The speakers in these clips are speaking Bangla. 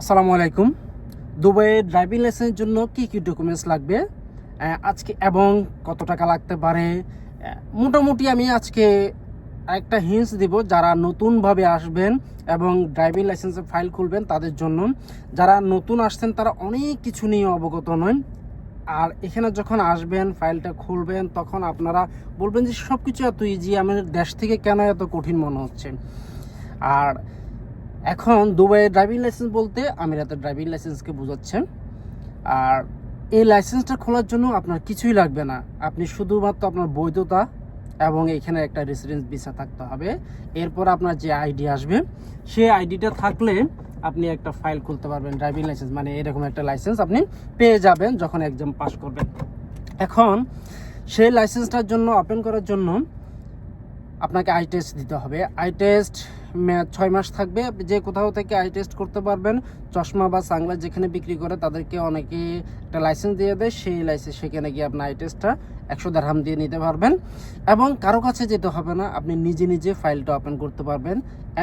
আসসালামু আলাইকুম। দুবাইয়ের ড্রাইভিং লাইসেন্সের জন্য কি কি ডকুমেন্টস লাগবে? আজকে এবং কত টাকা লাগতে পারে? মোটামুটি আমি আজকে একটা হিন্টস দিব যারা নতুনভাবে আসবেন এবং ড্রাইভিং লাইসেন্সে ফাইল খুলবেন তাদের জন্য। যারা নতুন আসছেন, তারা অনেক কিছু নিয়ে অবগত নয় আর এখানে যখন আসবেন ফাইলটা খুলবেন, তখন আপনারা বলবেন যে সব কিছু এত ইজি আমাদের দেশ থেকে কেন এত কঠিন মনে হচ্ছে? আর এখন দুবাইয়ের ড্রাইভিং লাইসেন্স বলতে আমিরাতের ড্রাইভিং লাইসেন্সকে বোঝাচ্ছে আর এই লাইসেন্সটা খোলার জন্য আপনার কিছুই লাগবে না। আপনি শুধুমাত্র আপনার বৈধতা এবং এখানে একটা রেসিডেন্স ভিসা থাকতে হবে। এরপর আপনার যে আইডি আসবে, সেই আইডিটা থাকলে আপনি একটা ফাইল খুলতে পারবেন ড্রাইভিং লাইসেন্স মানে এরকম একটা লাইসেন্স আপনি পেয়ে যাবেন যখন এক্সাম পাস করবেন। এখন সেই লাইসেন্সটার জন্য ওপেন করার জন্য আপনাকে আই টেস্ট দিতে হবে। আই টেস্ট ছয় মাস থাকবে। যে কোথাও থেকে আই টেস্ট করতে পারবেন, চশমা বা সাংলাস যেখানে বিক্রি করে তাদেরকে অনেকে একটা লাইসেন্স দিয়ে দেয়, সেই লাইসেন্স সেখানে গিয়ে আপনার আই টেস্টটা একশো দেড়হাম দিয়ে নিতে পারবেন। এবং কারও কাছে যেতে হবে না, আপনি নিজে নিজে ফাইলটা ওপেন করতে পারবেন।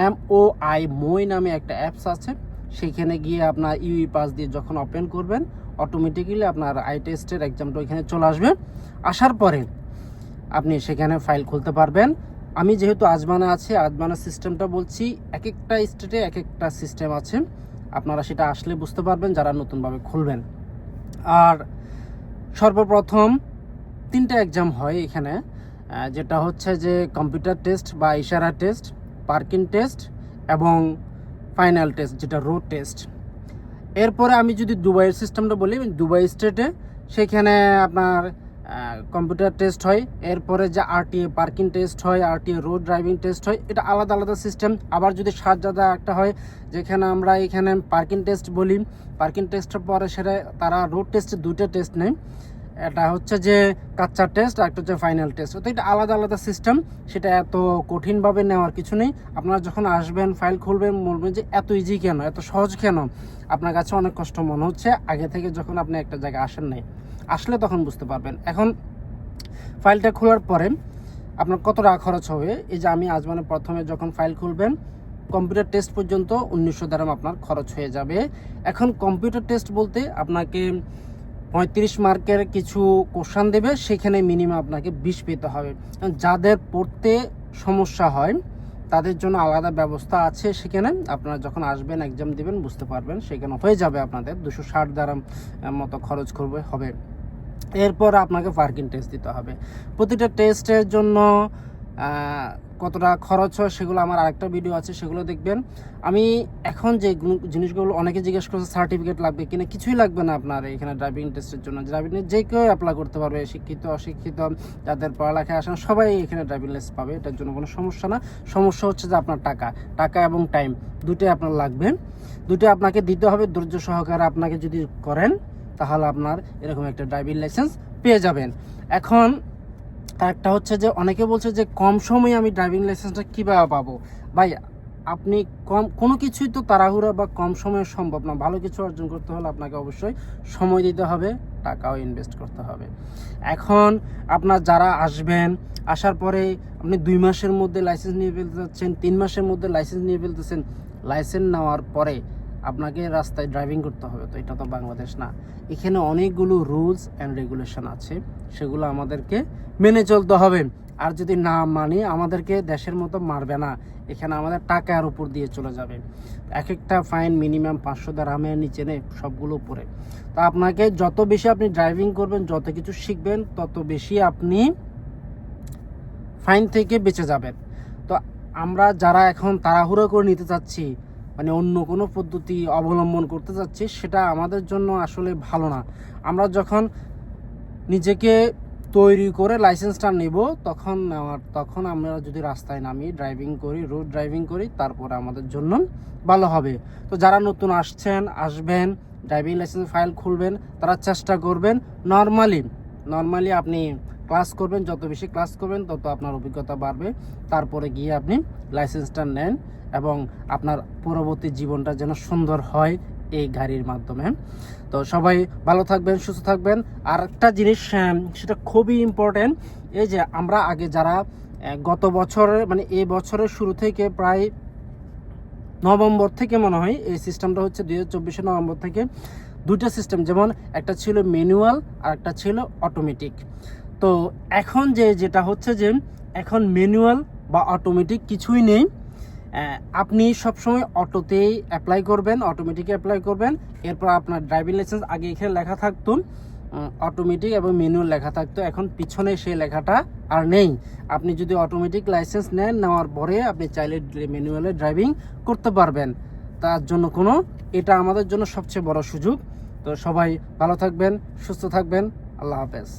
এম ও আই মই নামে একটা অ্যাপস আছে, সেখানে গিয়ে আপনার ইউই পাস দিয়ে যখন ওপেন করবেন অটোমেটিক্যালি আপনার আই টেস্টের এক্সামটা ওইখানে চলে আসবে। আসার পরে আপনি সেখানে ফাইল খুলতে পারবেন। আমি যেহেতু আজমানা আছে, আজমানা সিস্টেমটা বলছি এক একটা স্টেটে এক একটা সিস্টেম আছে। আপনারা সেটা আসলে বুঝতে পারবেন যারা নতুনভাবে খুলবেন। আর সর্বপ্রথম তিনটা এক্সাম হয় এখানে যেটা হচ্ছে যে কম্পিউটার টেস্ট বা ইশারা টেস্ট পার্কিং টেস্ট এবং ফাইনাল টেস্ট যেটা রোড টেস্ট এরপরে আমি যদি দুবাইয়ের সিস্টেমটা বলি, দুবাই স্টেটে সেখানে আপনার কম্পিউটার টেস্ট হয়, এরপরে যে আরটিএ পার্কিং টেস্ট হয় আরটিএ রোড ড্রাইভিং টেস্ট হয়, এটা আলাদা আলাদা সিস্টেম আবার যদি সাতজাদা একটা হয়, যেখানে আমরা এখানে পার্কিং টেস্ট বলি পার্কিং টেস্টের পরে সেটা তারা রোড টেস্টে দুটো টেস্ট নেয়। এটা হচ্ছে যে কাচ্চা টেস্ট আর একটা হচ্ছে ফাইনাল টেস্ট তো এটা আলাদা আলাদা সিস্টেম সেটা এত কঠিনভাবে নেওয়ার কিছু নেই। আপনারা যখন আসবেন ফাইল খুলবেন, বলবেন যে এত ইজি কেন, এত সহজ কেন? আপনার কাছে অনেক কষ্ট মনে হচ্ছে, আগে থেকে যখন আপনি একটা জায়গায় আসেন নাই, আসলে তখন বুঝতে পারবেন। এখন ফাইলটা খোলার পরে আপনার কত টাকা খরচ হবে? এই যে আমি আজ মানে প্রথমে যখন ফাইল খুলবেন কম্পিউটার টেস্ট পর্যন্ত উনিশশো দ্রাম আপনার খরচ হয়ে যাবে। এখন কম্পিউটার টেস্ট বলতে আপনাকে পঁয়ত্রিশ মার্কের কিছু কোশ্চান দেবে, সেখানে মিনিমাম আপনাকে বিশ পেতে হবে। যাদের পড়তে সমস্যা হয়, তাদের জন্য আলাদা ব্যবস্থা আছে সেখানে। আপনারা যখন আসবেন এক্সাম দেবেন, বুঝতে পারবেন, সেখানে হয়ে যাবে আপনাদের। দুশো ষাট দ্বারাম মতো খরচ করবে, হবে। এরপর আপনাকে পার্কিং টেস্ট দিতে হবে। প্রতিটা টেস্টের জন্য কতটা খরচ হয় সেগুলো আমার আরেকটা ভিডিও আছে, সেগুলো দেখবেন। আমি এখন যে জিনিসগুলো অনেকে জিজ্ঞেস করছে সার্টিফিকেট লাগবে কিনা? কিছুই লাগবে না আপনার এখানে ড্রাইভিং টেস্টের জন্য। ড্রাইভিং যে কেউ অ্যাপ্লাই করতে পারবে, শিক্ষিত, অশিক্ষিত, যাদের পড়ালেখায় আসেন, সবাই এখানে ড্রাইভিং লাইসেন্স পাবে। এটার জন্য কোনো সমস্যা না। সমস্যা হচ্ছে যে আপনার টাকা টাকা এবং টাইম দুটোই আপনার লাগবে। দুটো আপনাকে দিতে হবে। ধৈর্য সহকারে আপনাকে যদি করেন, তাহলে আপনার এরকম একটা ড্রাইভিং লাইসেন্স পেয়ে যাবেন। এখন একটা হচ্ছে যে অনেকে বলছে যে কম সময়ে আমি ড্রাইভিং লাইসেন্সটা কীভাবে পাবো? ভাই, আপনি কম, কোনো কিছুই তো তাড়াহুড়া বা কম সময়ে সম্ভব না। ভালো কিছু অর্জন করতে হলে আপনাকে অবশ্যই সময় দিতে হবে, টাকাও ইনভেস্ট করতে হবে। এখন আপনার যারা আসবেন, আসার পরে আপনি দুই মাসের মধ্যে লাইসেন্স নিয়ে ফেলতে যাচ্ছেন, তিন মাসের মধ্যে লাইসেন্স নিয়ে ফেলতেছেন লাইসেন্স নেওয়ার পরে আপনাকে রাস্তায় ড্রাইভিং করতে হবে, তো এটা তো বাংলাদেশ না। এখানে অনেকগুলো রুলস অ্যান্ড রেগুলেশন আছে, সেগুলো আমাদেরকে মেনে চলতে হবে। আর যদি না মানি, আমাদেরকে দেশের মতো মারবে না। এখানে আমাদের টাকার উপর দিয়ে চলে যাবে। এক একটা ফাইন মিনিমাম পাঁচশো দামের নিচে নেই সবগুলো উপরে। তো আপনাকে যত বেশি আপনি ড্রাইভিং করবেন, যত কিছু শিখবেন, তত বেশি আপনি ফাইন থেকে বেঁচে যাবেন। তো আমরা যারা এখন তাড়াহুড়ো করে নিতে চাচ্ছি মানে অন্য কোনো পদ্ধতি অবলম্বন করতে চাচ্ছি সেটা আমাদের জন্য আসলে ভালো না। আমরা যখন নিজেকে তৈরি করে লাইসেন্সটা নেব, তখন নেওয়ার তখন আমরা যদি রাস্তায় নামি ড্রাইভিং করি রোড ড্রাইভিং করি, তারপরে আমাদের জন্য ভালো হবে। তো যারা নতুন আসছেন, আসবেন ড্রাইভিং লাইসেন্স ফাইল খুলবেন, তারা চেষ্টা করবেন নর্মালি নর্মালি আপনি ক্লাস করবেন, যত বেশি ক্লাস করবেন, তত আপনার অভিজ্ঞতা বাড়বে। তারপরে গিয়ে আপনি লাইসেন্সটা নেন এবং আপনার পরবর্তী জীবনটা যেন সুন্দর হয় এই গাড়ির মাধ্যমে। তো সবাই ভালো থাকবেন, সুস্থ থাকবেন। আর একটা জিনিস সেটা খুবই ইম্পর্টেন্ট এই যে আমরা আগে যারা গত বছরের মানে এই বছরের শুরু থেকে প্রায় নভেম্বর থেকে মনে হয়, এই সিস্টেমটা হচ্ছে দুই হাজার নভেম্বর থেকে দুইটা সিস্টেম যেমন একটা ছিল ম্যানুয়াল আর একটা ছিল অটোমেটিক তো এখন যে যেটা হচ্ছে যে এখন ম্যানুয়াল বা অটোমেটিক কিছুই নেই আপনি সবসময় অটোতেই অ্যাপ্লাই করবেন অটোমেটিকে অ্যাপ্লাই করবেন। এরপর আপনার ড্রাইভিং লাইসেন্স আগে এখানে লেখা থাকতো অটোমেটিক এবং ম্যানুয়াল লেখা থাকতো। এখন পিছনে সেই লেখাটা আর নেই। আপনি যদি অটোমেটিক লাইসেন্স নেন, নেওয়ার পরে আপনি চাইলে ম্যানুয়ালে ড্রাইভিং করতে পারবেন। তার জন্য কোনো, এটা আমাদের জন্য সবচেয়ে বড় সুযোগ। তো সবাই ভালো থাকবেন, সুস্থ থাকবেন। আল্লাহ হাফেজ।